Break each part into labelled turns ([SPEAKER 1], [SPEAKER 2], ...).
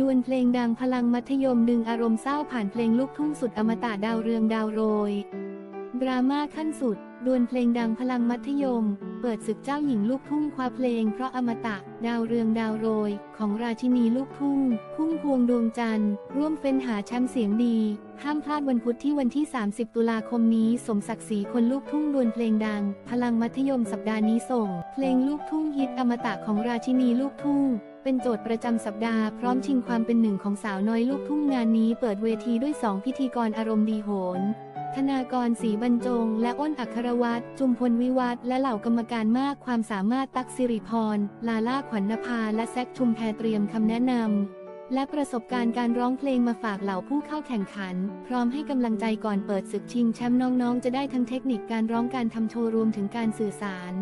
[SPEAKER 1] ดวลเพลงดังพลังมัธยมดึงอารมณ์เศร้าผ่านเพลงลูกทุ่งสุดอมตะดาวเรืองดาวโรย ดราม่าขั้นสุด ดวลเพลงดังพลังมัธยม เปิดศึกเจ้าหญิงลูกทุ่งคว้าเพลงเพราะอมตะดาวเรืองดาวโรย ของราชินีลูกทุ่ง พุ่งพวงดวงจันทร์ ร่วมเฟ้นหาแชมป์เสียงดี ห้ามพลาดวันพุธที่วันที่ 30 ตุลาคมนี้ สมศักดิ์ศรีคนลูกทุ่งดวลเพลงดัง พลังมัธยมสัปดาห์นี้ส่ง เพลงลูกทุ่งฮิตอมตะของราชินีลูกทุ่ง เป็นโจทย์ประจำสัปดาห์พร้อมชิงความเป็นหนึ่งของสาวน้อยลูกทุ่งงานนี้เปิดเวทีด้วยสองพิธีกรอารมณ์ดีโหน ธนากรศรีบรรจง และอ้นอัครวัตรจุมพลวิวัฒและเหล่ากรรมการมากความสามารถตักสิริพร ลาล่าขวัญนภา และแซคชุมแพรเตรียมคำแนะนำและประสบการณ์การร้องเพลงมาฝากเหล่าผู้เข้าแข่งขัน พร้อมให้กำลังใจก่อนเปิดศึกชิงแชมป์น้องๆ จะได้ทั้งเทคนิคการร้องการทำโชว์รวมถึงการสื่อสาร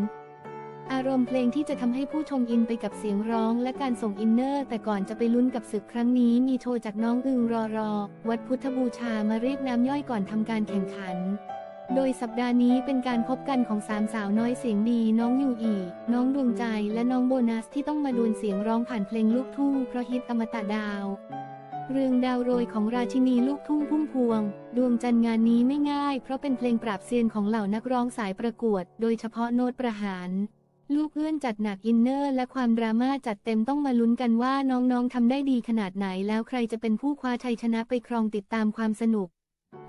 [SPEAKER 1] อารมณ์เพลงที่จะทำให้ผู้ชมอินไปกับเสียงร้องและการส่งอินเนอร์ แต่ก่อนจะไปลุ้นกับศึกครั้งนี้มีโชว์จากน้องอึงรอรอ วัดพุทธบูชามาเรียกน้ำย่อยก่อนทำการแข่งขัน โดยสัปดาห์นี้เป็นการพบกันของสามสาวน้อยเสียงดี น้องยูอีน้องดวงใจและน้องโบนัสที่ต้องมาดวลเสียงร้องผ่านเพลงลูกทุ่งเพราะฮิตอมตะดาวเรื่องดาวโรยของราชินีลูกทุ่งพุ่มพวง ดวงจันทร์งานนี้ไม่ง่าย เพราะเป็นเพลงปราบเซียนของเหล่านักร้องสายประกวด โดยเฉพาะโน้ตประหาร ลูกเอื้อนจัดหนักอินเนอร์ และความดราม่าจัดเต็มต้องมาลุ้นกันว่าน้องๆทำได้ดีขนาดไหนแล้วใครจะเป็นผู้คว้าชัยชนะไปครองติดตามความสนุก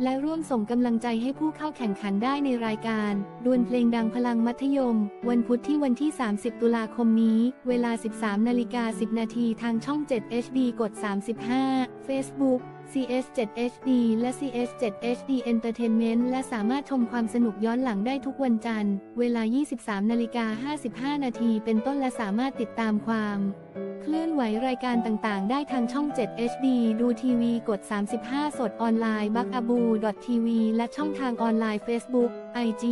[SPEAKER 1] และร่วมส่งกำลังใจให้ผู้เข้าแข่งขันได้ในรายการ ดวลเพลงดังพลังมัธยม วันพุธที่วันที่ 30 ตุลาคมนี้ เวลา 13 นาฬิกา 10 นาทีทางช่อง 7 HD กด 35 Facebook CS7 HD และ CS7 HD Entertainment และสามารถชมความสนุกย้อนหลังได้ทุกวันจันทร์ เวลา 23 นาฬิกา 55 นาทีเป็นต้นและสามารถติดตามความ เคลื่อนไหวรายการต่างๆ ได้ทางช่อง 7 HD ดูทีวีกด 35 สดออนไลน์บักอบู .tv และช่องทางออนไลน์ Facebook IG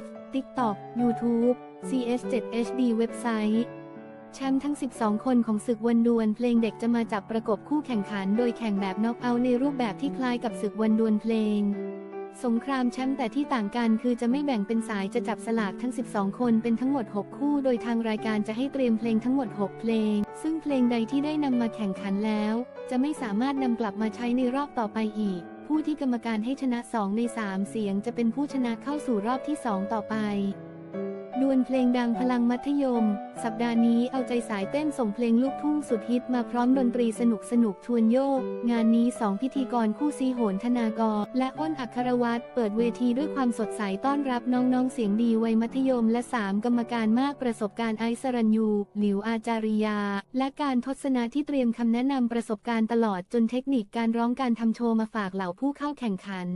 [SPEAKER 1] X TikTok YouTube CS7 HD เว็บไซต์ แชมป์ทั้ง 12 คนของศึกวันดวลเพลงเด็กจะมาจับประกบคู่แข่งขัน โดยแข่งแบบน็อกเอาท์ในรูปแบบที่คล้ายกับศึกวันดวลเพลง สงครามแชมป์แต่ที่ต่างกันคือจะไม่แบ่งเป็นสายจะจับสลากทั้ง 12 คนเป็นทั้งหมด 6 คู่ โดยทางรายการจะให้เตรียมเพลงทั้งหมด 6 เพลง ซึ่งเพลงใดที่ได้นำมาแข่งขันแล้ว จะไม่สามารถนำกลับมาใช้ในรอบต่อไปอีก ผู้ที่กรรมการให้ชนะ 2 ใน 3 เสียงจะเป็นผู้ชนะเข้าสู่รอบที่ 2 ต่อไป ดวลเพลงดังพลังมัธยม สัปดาห์นี้เอาใจสายเต้นส่งเพลงลูกทุ่งสุดฮิตมาพร้อมดนตรีสนุกสนุกชวนโยก งานนี้สองพิธีกรคู่ซีโหนธนากร และอ้นอัครวัตรเปิดเวทีด้วยความสดใสต้อนรับน้องๆเสียงดีวัยมัธยม และ 3 กรรมการมากประสบการณ์ไอซ์สรัญยู หลิวอาจาริยา และการทศนาที่เตรียมคำแนะนำประสบการณ์ตลอดจนเทคนิคการร้องการทำโชว์มาฝากเหล่าผู้เข้าแข่งขัน